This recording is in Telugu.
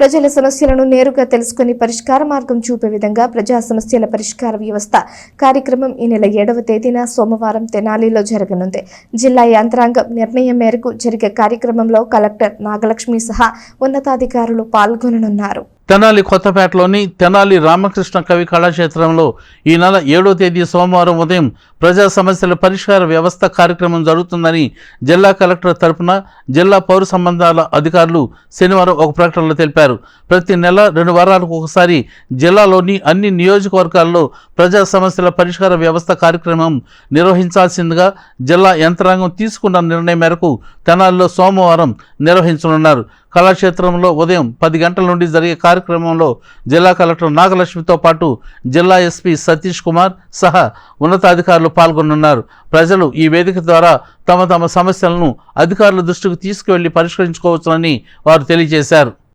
ప్రజల సమస్యలను నేరుగా తెలుసుకుని పరిష్కార మార్గం చూపే విధంగా ప్రజా సమస్యల పరిష్కార వ్యవస్థ కార్యక్రమం ఈ నెల ఏడవ తేదీన సోమవారం తెనాలిలో జరగనుంది. జిల్లా యంత్రాంగం నిర్ణయం మేరకు జరిగే కార్యక్రమంలో కలెక్టర్ నాగలక్ష్మి సహా ఉన్నతాధికారులు పాల్గొననున్నారు. తెనాలి కొత్తపేటలోని తెనాలి రామకృష్ణ కవి కళాక్షేత్రంలో ఈ నెల ఏడో తేదీ సోమవారం ఉదయం ప్రజా సమస్యల పరిష్కార వ్యవస్థ కార్యక్రమం జరుగుతుందని జిల్లా కలెక్టర్ తరపున జిల్లా పౌర సంబంధాల అధికారులు శనివారం ఒక ప్రకటనలో తెలిపారు. ప్రతి నెల రెండు వారాలకు ఒకసారి జిల్లాలోని అన్ని నియోజకవర్గాల్లో ప్రజా సమస్యల పరిష్కార వ్యవస్థ కార్యక్రమం నిర్వహించాల్సిందిగా జిల్లా యంత్రాంగం తీసుకున్న నిర్ణయం మేరకు తెనాలిలో సోమవారం నిర్వహించనున్నారు. కళాక్షేత్రంలో ఉదయం పది గంటల నుండి జరిగే కార్యక్రమంలో జిల్లా కలెక్టర్ నాగలక్ష్మితో పాటు జిల్లా ఎస్పీ సతీష్ కుమార్ సహా ఉన్నతాధికారులు పాల్గొనున్నారు. ప్రజలు ఈ వేదిక ద్వారా తమ తమ సమస్యలను అధికారుల దృష్టికి తీసుకువెళ్ళి పరిష్కరించుకోవచ్చునని వారు తెలియజేశారు.